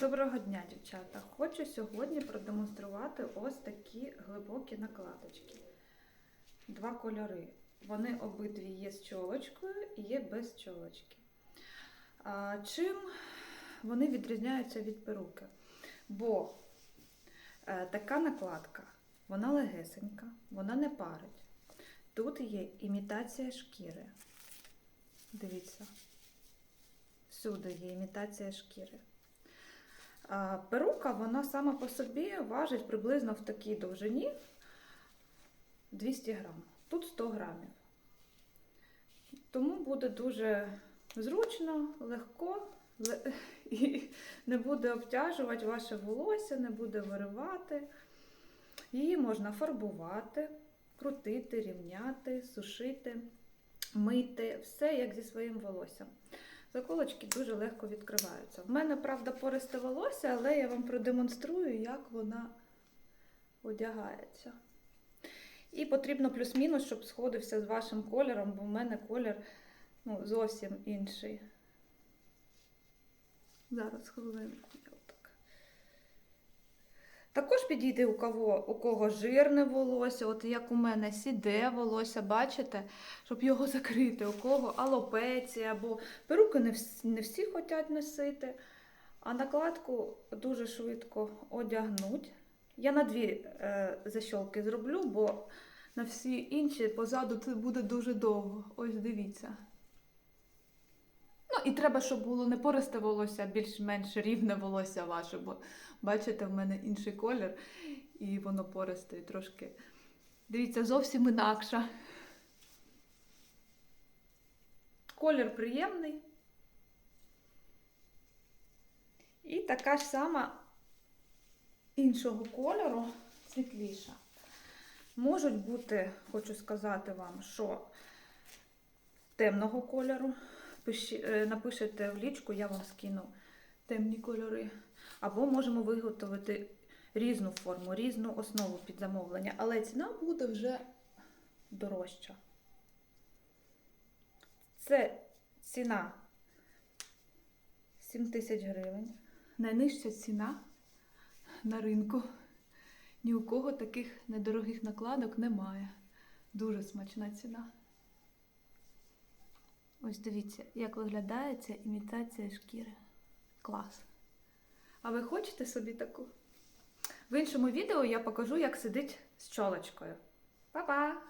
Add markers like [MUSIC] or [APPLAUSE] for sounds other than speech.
Доброго дня, дівчата! Хочу сьогодні продемонструвати ось такі глибокі накладочки. Два кольори. Вони обидві є з чолочкою і є без чолочки. Чим вони відрізняються від перуки? Бо е, така накладка, вона легесенька, вона не парить. Тут є імітація шкіри. Дивіться. Всюди є імітація шкіри. Перука, вона сама по собі важить приблизно в такій довжині 200 грам. Тут 100 грамів. Тому буде дуже зручно, легко [LAUGHS] і не буде обтяжувати ваше волосся, не буде виривати. Її можна фарбувати, крутити, рівняти, сушити, мити, все як зі своїм волоссям. Заколочки дуже легко відкриваються. В мене, правда, пористе волосся, але я вам продемонструю, як вона одягається. І потрібно плюс-мінус, щоб сходився з вашим кольором, бо в мене колір ну, зовсім інший. Зараз хвилинку. Також підійде у кого, у кого жирне волосся, от як у мене сіде волосся, бачите, щоб його [LAUGHS] закрити, у кого алопеція, або перуки не всі, не всі хочуть носити, а накладку дуже швидко одягнуть. Я на дві е, защолки зроблю, бо на всі інші позаду це буде дуже довго. Ось дивіться. І треба, щоб було не пористе волосся, а більш-менш рівне волосся ваше, бо бачите, в мене інший колір, і воно пористе і трошки. Дивіться, зовсім інакша. Колір приємний. І така ж сама іншого кольору, світліша. Можуть бути, хочу сказати вам, що темного кольору. Е, напишете в лічку, я вам скину темні кольори. Або можемо виготовити різну форму, різну основу під замовлення, але ціна буде вже дорожча. Це ціна 7 тисяч гривень. Найнижча ціна на ринку. Ні у кого таких недорогих накладок немає. Дуже смачна ціна. Ось дивіться, як виглядає ця імітація шкіри. Клас. А ви хочете собі таку? В іншому відео я покажу, як сидить з чолочкою. Па-па!